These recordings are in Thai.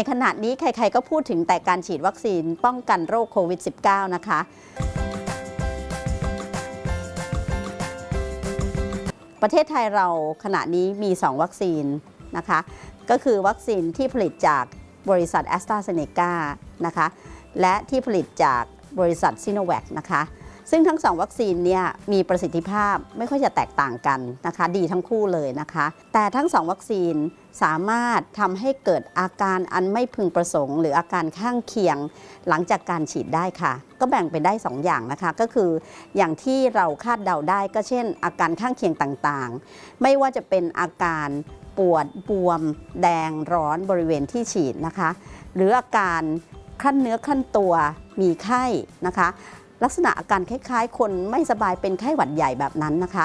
ในขณะนี้ใครๆก็พูดถึงแต่การฉีดวัคซีนป้องกันโรคโควิด -19 นะคะประเทศไทยเราขณะนี้มี 2 วัคซีนนะคะ ก็คือวัคซีนที่ผลิตจากบริษัทแอสตราเซเนกานะคะ และที่ผลิตจากบริษัทซิโนแวคนะคะ ซึ่งทั้ง 2 วัคซีนเนี่ยมีประสิทธิภาพไม่ค่อยจะแตกต่างกันนะคะ ดีทั้งคู่เลยนะคะ แต่ทั้ง 2 วัคซีนสามารถทำให้เกิดอาการอันไม่พึงประสงค์ หรืออาการข้างเคียงหลังจากการฉีดได้ค่ะ ก็แบ่งเป็นได้ 2 อย่างนะคะ ก็คืออย่างที่เราคาดเดาได้ก็เช่น อาการข้างเคียงต่างๆ ไม่ว่าจะเป็นอาการปวดบวม แดงร้อนบริเวณที่ฉีดนะคะ หรืออาการขั้นเนื้อขั้นตัวมีไข้นะคะ ลักษณะอาการคล้ายๆ คนไม่สบายเป็นไข้หวัดใหญ่แบบนั้นนะคะ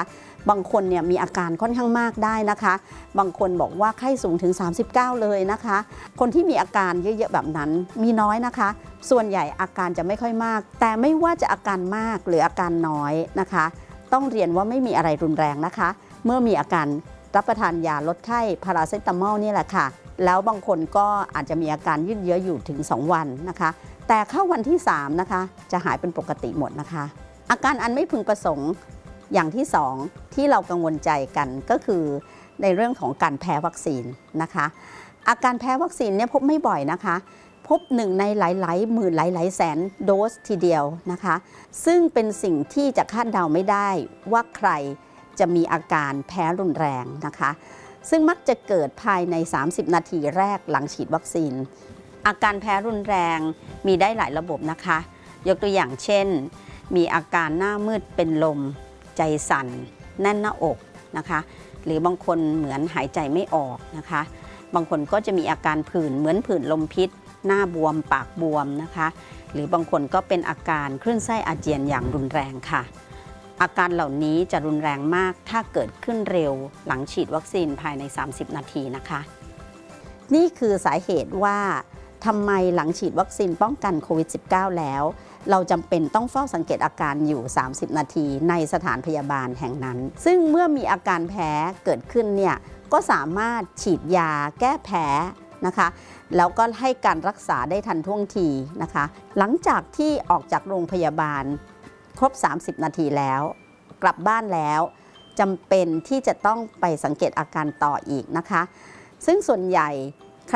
บางคนเนี่ยมีอาการค่อนข้างมากได้นะคะ บางคนบอกว่าไข้สูงถึง 39 เลยนะคะ คนที่มีอาการเยอะๆแบบนั้นมีน้อยนะคะ ส่วนใหญ่อาการจะไม่ค่อยมาก แต่ไม่ว่าจะอาการมากหรืออาการน้อยนะคะ ต้องเรียนว่าไม่มีอะไรรุนแรงนะคะ เมื่อมีอาการรับประทานยาลดไข้พาราเซตามอลนี่แหละค่ะ แล้วบางคนก็อาจจะมีอาการยืดเยื้ออยู่ถึง 2 วันนะคะ แต่เข้าวันที่ 3 นะคะ จะหายเป็นปกติหมดนะคะ อาการอันไม่พึงประสงค์อย่างที่ 2 ที่เรากังวลใจกันก็คือในเรื่องของการแพ้วัคซีนนะคะ อาการแพ้วัคซีนเนี่ยพบไม่บ่อยนะคะ พบหนึ่งในหลายๆหมื่นหลายๆแสนโดสทีเดียวนะคะ ซึ่งเป็นสิ่งที่จะคาดเดาไม่ได้ว่าใครจะมีอาการแพ้รุนแรงนะคะ ซึ่งมักจะเกิดภายใน 30 นาทีแรกหลังฉีดวัคซีน อาการแพ้รุนแรงมีได้หลายระบบนะคะ ยกตัวอย่างเช่น มีอาการหน้ามืดเป็นลม ใจสั่น แน่นหน้าอกนะคะ หรือบางคนเหมือนหายใจไม่ออกนะคะ บางคนก็จะมีอาการผื่นเหมือนผื่นลมพิษ หน้าบวมปากบวมนะคะ หรือบางคนก็เป็นอาการคลื่นไส้อาเจียนอย่างรุนแรงค่ะ อาการเหล่านี้จะรุนแรงมากถ้าเกิดขึ้นเร็วหลังฉีดวัคซีนภายใน 30 นาทีนะคะ นี่คือสาเหตุว่า ทำไมหลังฉีดวัคซีนป้องกันโควิด -19 แล้ว เราจำเป็นต้องเฝ้าสังเกตอาการอยู่ 30 นาทีในสถานพยาบาลแห่งนั้น ซึ่งเมื่อมีอาการแพ้เกิดขึ้นเนี่ยก็สามารถฉีดยาแก้แพ้นะคะแล้วก็ให้การรักษาได้ทันท่วงทีนะคะ หลังจากที่ออกจากโรงพยาบาลครบ 30 นาทีแล้ว กลับบ้านแล้วจำเป็นที่จะต้องไปสังเกตอาการต่ออีกนะคะ ซึ่งส่วนใหญ่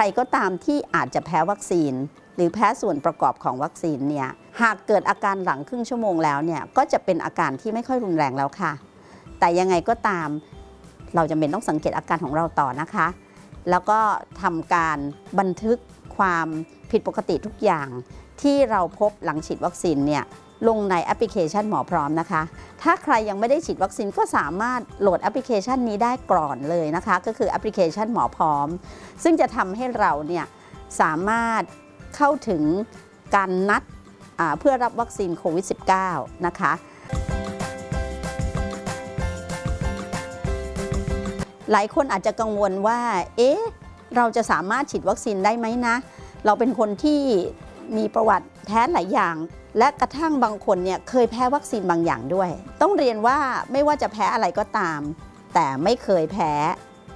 รก็ตามที่อาจจะแพ้วัคซีน หรือแพ้ส่วนประกอบของวัคซีนเนี่ยหากเกิดอาการหลังครึ่งชั่วโมงแล้วเนี่ยก็จะเป็นอาการที่ไม่ค่อยรุนแรงแล้วค่ะ แต่ยังไงก็ตามเราจำเป็นต้องสังเกตอาการของเราต่อนะคะ แล้วก็ทำการบันทึกความผิดปกติทุกอย่าง ที่เราพบหลังฉีดวัคซีนเนี่ยลงในแอปพลิเคชันหมอพร้อมนะคะ ถ้าใครยังไม่ได้ฉีดวัคซีนก็สามารถโหลดแอปพลิเคชันนี้ได้ก่อนเลยนะคะ ก็คือแอปพลิเคชันหมอพร้อม ซึ่งจะทำให้เราเนี่ยสามารถเข้าถึงการนัดเพื่อรับวัคซีนโควิด -19 นะคะหลายคนอาจจะกังวลว่า เอ๊ะ เราจะสามารถฉีดวัคซีนได้ไหมนะ เราเป็นคนที่มีประวัติแพ้หลายอย่าง และกระทั่งบางคนเนี่ยเคยแพ้วัคซีนบางอย่างด้วย ต้องเรียนว่าไม่ว่าจะแพ้อะไรก็ตาม แต่ไม่เคยแพ้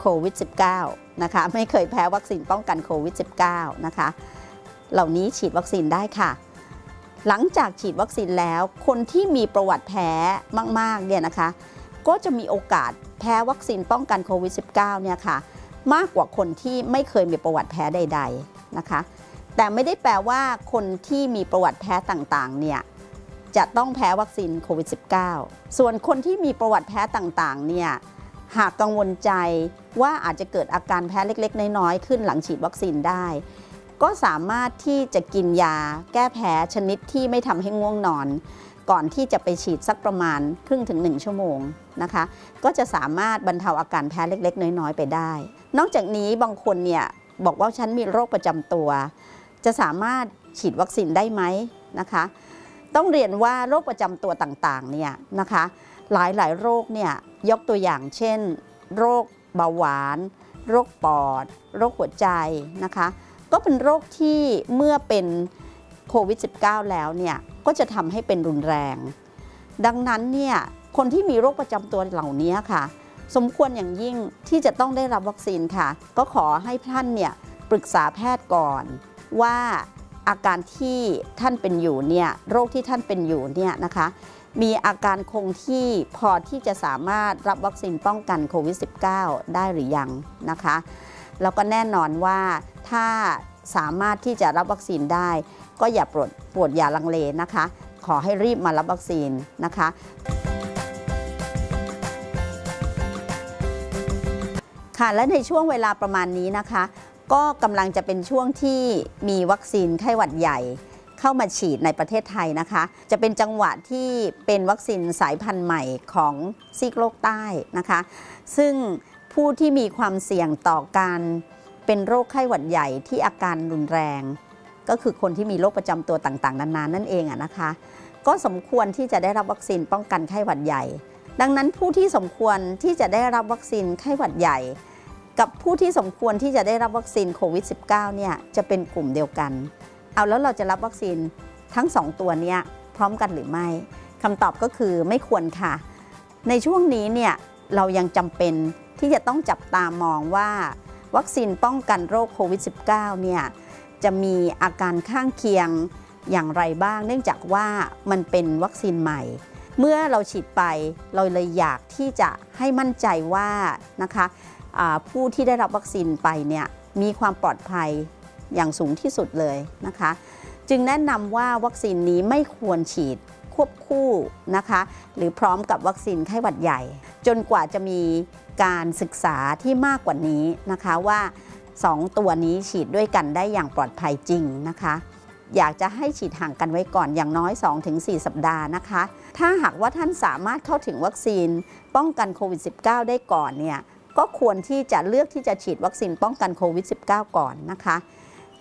โควิด -19 นะคะไม่เคยแพ้วัคซีนป้องกันโควิด -19 นะคะเหล่านี้ฉีดวัคซีนได้ค่ะ หลังจากฉีดวัคซีนแล้ว คนที่มีประวัติแพ้มากๆเนี่ยนะคะก็จะมีโอกาสแพ้วัคซีนป้องกันโควิด -19 เนี่ยค่ะมากกว่าคนที่ไม่เคยมีประวัติแพ้ใด ๆนะคะ แต่ไม่ได้แปลว่าคนที่มีประวัติแพ้ต่างๆเนี่ยจะต้องแพ้วัคซีนโควิด -19 ส่วนคนที่มีประวัติแพ้ต่างๆเนี่ยหากกังวลใจว่าอาจจะเกิดอาการแพ้เล็ก ๆ น้อยๆขึ้นหลังฉีดวัคซีนได้ ก็สามารถที่จะกินยาแก้แพ้ชนิดที่ไม่ทำให้ง่วงนอน ก่อนที่จะไปฉีดสักประมาณครึ่งถึง 1 ชั่วโมงนะคะ ก็จะสามารถบรรเทาอาการแพ้เล็ก ๆ น้อยๆ ไปได้ นอกจากนี้บางคนเนี่ยบอกว่าฉันมีโรคประจำตัว จะสามารถฉีดวัคซีนได้ไหมนะคะ ต้องเรียนว่าโรคประจำตัวต่างๆเนี่ยนะคะหลายๆ โรคเนี่ยยกตัวอย่างเช่น โรคเบาหวาน โรคปอด โรคหัวใจนะคะ ก็เป็นโรคที่เมื่อเป็นโควิด -19 แล้วเนี่ยก็จะทำให้เป็นรุนแรง ดังนั้นเนี่ยคนที่มีโรคประจำตัวเหล่านี้ค่ะ สมควรอย่างยิ่งที่จะต้องได้รับวัคซีนค่ะ ก็ขอให้ท่านเนี่ยปรึกษาแพทย์ก่อน ว่าอาการที่ท่านเป็นอยู่เนี่ยโรคที่ท่านเป็นอยู่เนี่ยนะคะมีอาการคงที่พอที่จะสามารถรับวัคซีนป้องกันโควิด -19 ได้หรือยังนะคะ แล้วก็แน่นอนว่าถ้าสามารถที่จะรับวัคซีนได้ ก็อย่าปวดปวดอย่าลังเลนะคะ ขอให้รีบมารับวัคซีนนะคะ ค่ะและในช่วงเวลาประมาณนี้นะคะ ก็กำลังจะเป็นช่วงที่มีวัคซีนไข้หวัดใหญ่เข้ามาฉีดในประเทศไทยนะคะ จะเป็นจังหวะที่เป็นวัคซีนสายพันธุ์ใหม่ของซีกโลกใต้นะคะ ซึ่งผู้ที่มีความเสี่ยงต่อการเป็นโรคไข้หวัดใหญ่ที่อาการรุนแรง ก็คือคนที่มีโรคประจำตัวต่างๆ นานานั่นเองอะนะคะ ก็สมควรที่จะได้รับวัคซีนป้องกันไข้หวัดใหญ่ ดังนั้นผู้ที่สมควรที่จะได้รับวัคซีนไข้หวัดใหญ่ กับผู้ที่สมควรที่จะได้รับวัคซีนโควิด -19 เนี่ยจะเป็นกลุ่มเดียวกัน เอาแล้วเราจะรับวัคซีนทั้ง 2 ตัวเนี้ยพร้อมกันหรือไม่คำตอบก็คือไม่ควรค่ะ ในช่วงนี้เนี่ยเรายังจำเป็นที่จะต้องจับตามองว่า วัคซีนป้องกันโรคโควิด -19 เนี่ยจะมีอาการข้างเคียงอย่างไรบ้าง เนื่องจากว่ามันเป็นวัคซีนใหม่ เมื่อเราฉีดไปเราเลยอยากที่จะให้มั่นใจว่านะคะ ผู้ที่ได้รับวัคซีนไปเนี่ยมีความปลอดภัยอย่างสูงที่สุดเลยนะคะ จึงแนะนำว่าวัคซีนนี้ไม่ควรฉีดควบคู่นะคะ หรือพร้อมกับวัคซีนไข้หวัดใหญ่ จนกว่าจะมีการศึกษาที่มากกว่านี้นะคะว่า 2 ตัวนี้ฉีดด้วยกันได้อย่างปลอดภัยจริงนะคะ อยากจะให้ฉีดห่างกันไว้ก่อนอย่างน้อย 2-4 สัปดาห์นะคะ ถ้าหากว่าท่านสามารถเข้าถึงวัคซีนป้องกันโควิด -19 ได้ก่อนเนี่ย ก็ควรที่จะเลือกที่จะฉีดวัคซีนป้องกันโควิด -19 ก่อนนะคะ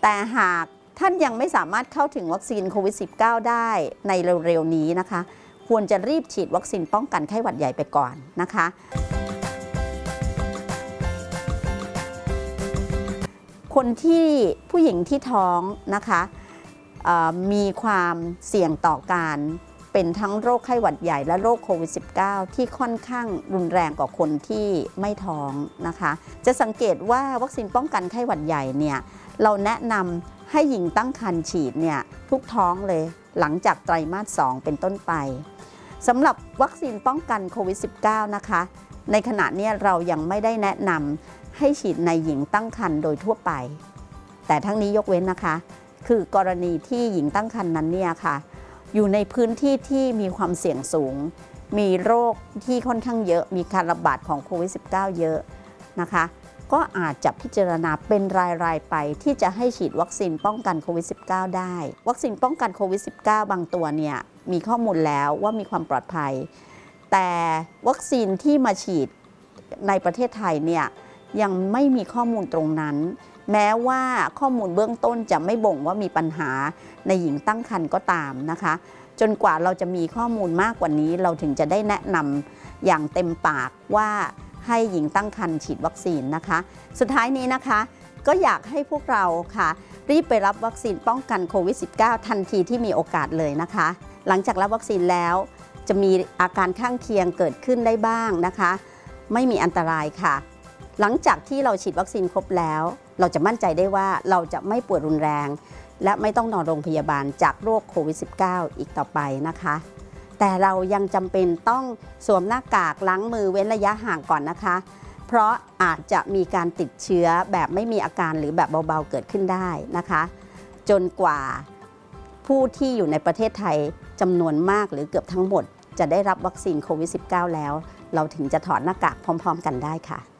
แต่หากท่านยังไม่สามารถเข้าถึงวัคซีนโควิด -19 ได้ในเร็วๆนี้นะคะ ควรจะรีบฉีดวัคซีนป้องกันไข้หวัดใหญ่ไปก่อนนะคะ คนที่ผู้หญิงที่ท้องนะคะมีความเสี่ยงต่อการ เป็นทั้งโรคไข้หวัดใหญ่และโรคโควิด -19 ที่ค่อนข้างรุนแรงกว่าคนที่ไม่ท้องนะคะ จะสังเกตว่าวัคซีนป้องกันไข้หวัดใหญ่เนี่ยเราแนะนำให้หญิงตั้งครรภ์ฉีดเนี่ยทุกท้องเลยหลังจากไตรมาส 2 เป็นต้นไปสำหรับวัคซีนป้องกันโควิด -19 นะคะ ในขณะนี้เรายังไม่ได้แนะนำให้ฉีดในหญิงตั้งครรภ์โดยทั่วไป แต่ทั้งนี้ยกเว้นนะคะ คือกรณีที่หญิงตั้งครรภ์นั้นเนี่ยค่ะ อยู่ในพื้นที่ที่มีความเสี่ยงสูง มีโรคที่ค่อนข้างเยอะมีการระบาดของโควิด -19 เยอะนะคะก็อาจจะพิจารณาเป็นราย ๆ ไปที่จะให้ฉีดวัคซีนป้องกันโควิด -19 ได้ วัคซีนป้องกันโควิด -19 บางตัวเนี่ยมีข้อมูลแล้วว่ามีความปลอดภัย แต่วัคซีนที่มาฉีดในประเทศไทยเนี่ยยังไม่มีข้อมูลตรงนั้น แม้ว่าข้อมูลเบื้องต้นจะไม่บ่งว่ามีปัญหาในหญิงตั้งครรภ์ก็ตามนะคะ จนกว่าเราจะมีข้อมูลมากกว่านี้เราถึงจะได้แนะนำอย่างเต็มปากว่าให้หญิงตั้งครรภ์ฉีดวัคซีนนะคะ สุดท้ายนี้นะคะก็อยากให้พวกเราค่ะ รีบไปรับวัคซีนป้องกันโควิด -19 ทันทีที่มีโอกาสเลยนะคะ หลังจากรับวัคซีนแล้ว จะมีอาการข้างเคียงเกิดขึ้นได้บ้างนะคะ ไม่มีอันตรายค่ะ หลังจากที่เราฉีดวัคซีนครบแล้ว เราจะมั่นใจได้ว่าเราจะไม่ป่วยรุนแรง และไม่ต้องนอนโรงพยาบาลจากโรคโควิด -19 อีกต่อไปนะคะ แต่เรายังจำเป็นต้องสวมหน้ากากล้างมือเว้นระยะห่างก่อนนะคะ เพราะอาจจะมีการติดเชื้อแบบไม่มีอาการหรือแบบเบาๆเกิดขึ้นได้นะคะ จนกว่าผู้ที่อยู่ในประเทศไทยจำนวนมากหรือเกือบทั้งหมด จะได้รับวัคซีนโควิด -19 แล้ว เราถึงจะถอดหน้ากากพร้อม ๆ กันได้ค่ะ